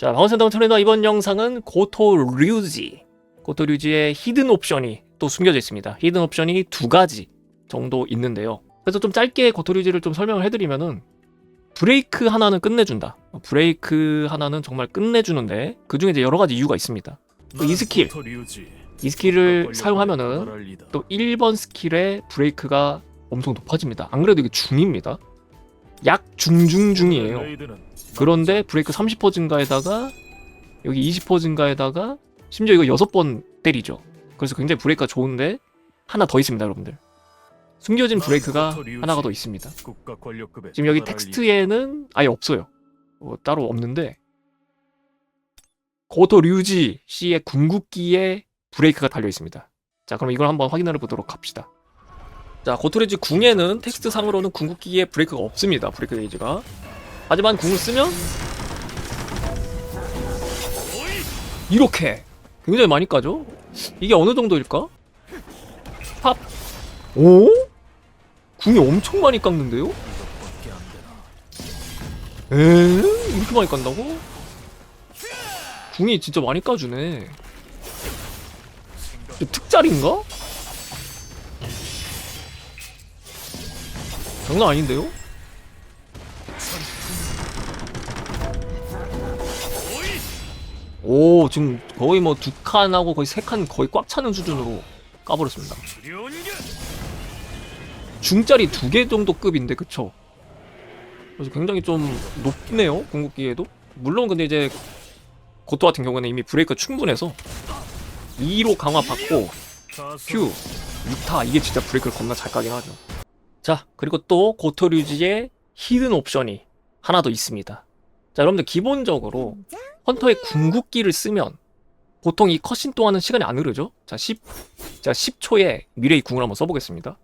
자, 방어센터 트레이너 이번 영상은 고토 류지. 고토 류지의 히든 옵션이 또 숨겨져 있습니다. 히든 옵션이 두 가지 정도 있는데요. 그래서 좀 짧게 고토 류지를 좀 설명을 해드리면은 브레이크 하나는 끝내준다. 브레이크 하나는 정말 끝내주는데 그 중에 이제 여러 가지 이유가 있습니다. 또이 스킬, 이 스킬을 사용하면은 또 1번 스킬의 브레이크가 엄청 높아집니다. 안 그래도 이게 중입니다. 약 중중중이에요. 그런데 브레이크 30% 증가에다가 여기 20% 증가에다가 심지어 이거 6번 때리죠. 그래서 굉장히 브레이크가 좋은데 하나 더 있습니다, 여러분들. 숨겨진 브레이크가 하나가 더 있습니다. 지금 여기 텍스트에는 아예 없어요. 어, 따로 없는데 고토 류지 씨의 궁극기에 브레이크가 달려 있습니다. 자, 그럼 이걸 한번 확인해 보도록 합시다. 자, 고토 류지 궁에는 텍스트 상으로는 궁극기에 브레이크가 없습니다. 브레이크 게이지가. 하지만 궁을 쓰면 이렇게 굉장히 많이 까죠? 이게 어느 정도일까? 팝. 오? 궁이 엄청 많이 깎는데요? 에? 이렇게 많이 깐다고? 궁이 진짜 많이 까주네. 이거 특짜리인가? 장난 아닌데요? 오 지금 거의 뭐 두 칸하고 거의 세 칸 거의 꽉 차는 수준으로 까버렸습니다. 중짜리 두 개 정도 급인데 그쵸? 그래서 굉장히 좀 높네요 궁극기에도 물론 근데 이제 고토 같은 경우는 이미 브레이크가 충분해서 2로 강화 받고 Q 6타 이게 진짜 브레이크를 겁나 잘 까긴 하죠 자 그리고 또 고토 류지의 히든 옵션이 하나 더 있습니다 자 여러분들 기본적으로 헌터의 궁극기를 쓰면 보통 이 컷신 동안은 시간이 안 흐르죠 자 10, 자 10초에 미래의 궁을 한번 써보겠습니다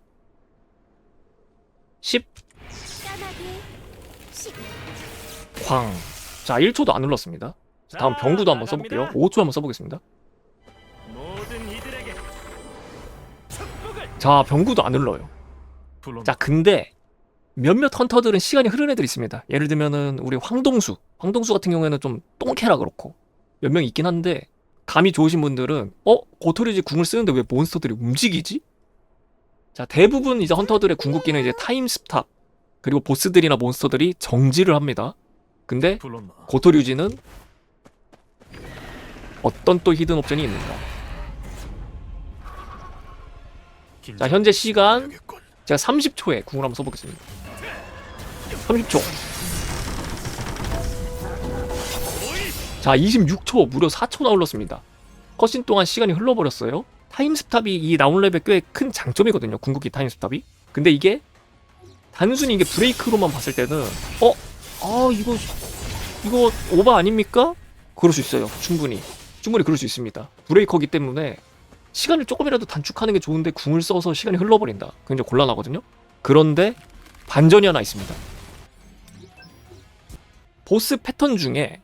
10 광. 자, 1초도 안 눌렀습니다. 다음 병구도 한번 써볼게요. 5초 한번 써보겠습니다. 자, 병구도 안 눌러요. 자, 근데 몇몇 헌터들은 시간이 흐른 애들이 있습니다. 예를 들면은 우리 황동수. 황동수 같은 경우에는 좀 똥캐라 그렇고 몇 명 있긴 한데 감이 좋으신 분들은 어? 고토리지 궁을 쓰는데 왜 몬스터들이 움직이지? 자, 대부분 이제 헌터들의 궁극기는 이제 타임 스탑 그리고 보스들이나 몬스터들이 정지를 합니다. 근데 고토류지는 어떤 또 히든 옵션이 있는가? 자, 현재 시간 제가 30초에 궁을 한번 써보겠습니다. 30초. 자, 26초 무려 4초나 흘렀습니다. 컷신 동안 시간이 흘러버렸어요. 타임스탑이 이 나운랩의 꽤 큰 장점이거든요. 궁극기 타임스탑이. 근데 이게 단순히 이게 브레이크로만 봤을 때는 어? 아 이거 이거 오바 아닙니까? 그럴 수 있어요. 충분히. 충분히 그럴 수 있습니다. 브레이커기 때문에 시간을 조금이라도 단축하는 게 좋은데 궁을 써서 시간이 흘러버린다. 굉장히 곤란하거든요. 그런데 반전이 하나 있습니다. 보스 패턴 중에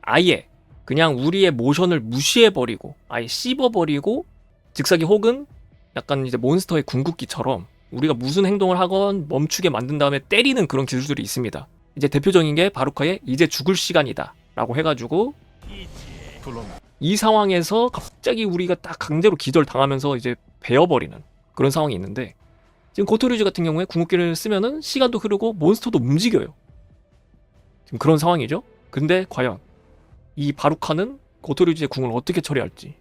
아예 그냥 우리의 모션을 무시해버리고 아예 씹어버리고 즉사기 혹은 약간 이제 몬스터의 궁극기처럼 우리가 무슨 행동을 하건 멈추게 만든 다음에 때리는 그런 기술들이 있습니다. 이제 대표적인 게 바루카의 이제 죽을 시간이다 라고 해가지고 이 상황에서 갑자기 우리가 딱 강제로 기절 당하면서 이제 베어버리는 그런 상황이 있는데 지금 고토류즈 같은 경우에 궁극기를 쓰면은 시간도 흐르고 몬스터도 움직여요. 지금 그런 상황이죠. 근데 과연 이 바루카는 고토류즈의 궁을 어떻게 처리할지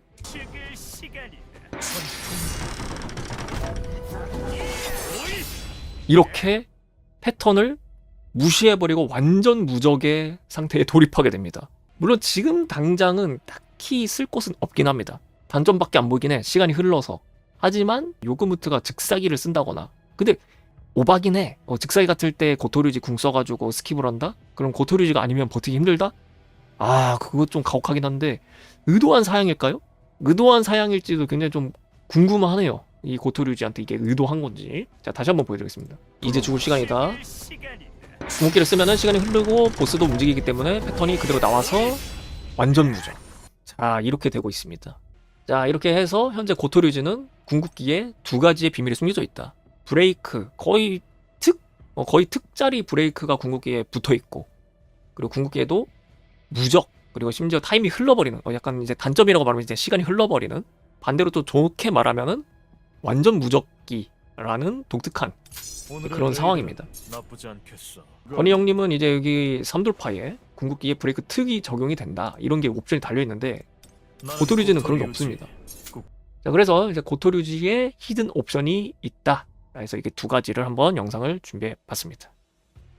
이렇게 패턴을 무시해버리고 완전 무적의 상태에 돌입하게 됩니다. 물론 지금 당장은 딱히 쓸 곳은 없긴 합니다. 단점밖에 안 보이긴 해. 시간이 흘러서. 하지만 요그무트가 즉사기를 쓴다거나. 근데 해. 어, 즉사기 같을 때 고토류지 궁 써가지고 스킵을 한다? 그럼 고토류지가 아니면 버티기 힘들다? 아, 그거 좀 가혹하긴 한데 의도한 사양일까요? 의도한 사양일지도 굉장히 좀 궁금하네요. 이 고토류지한테 이게 의도한 건지. 자, 다시 한번 보여드리겠습니다. 이제 죽을 시간이다. 궁극기를 쓰면은 시간이 흐르고 보스도 움직이기 때문에 패턴이 그대로 나와서 완전 무적. 자, 이렇게 되고 있습니다. 자, 이렇게 해서 현재 고토류즈는 궁극기에 두 가지의 비밀이 숨겨져 있다. 브레이크, 거의 특, 어, 거의 특짜리 브레이크가 궁극기에 붙어 있고, 그리고 궁극기에도 무적, 그리고 심지어 타임이 흘러버리는 어, 약간 이제 단점이라고 말하면 이제 시간이 흘러버리는 반대로 또 좋게 말하면은 완전 무적기라는 독특한 그런 상황입니다. 건희 형님은 이제 여기 삼돌파에 궁극기에 브레이크 특이 적용이 된다 이런 게 옵션이 달려 있는데 고토류지는 그런 게 없습니다. 자 그래서 이제 고토류지에 히든 옵션이 있다. 그래서 이게 두 가지를 한번 영상을 준비해 봤습니다.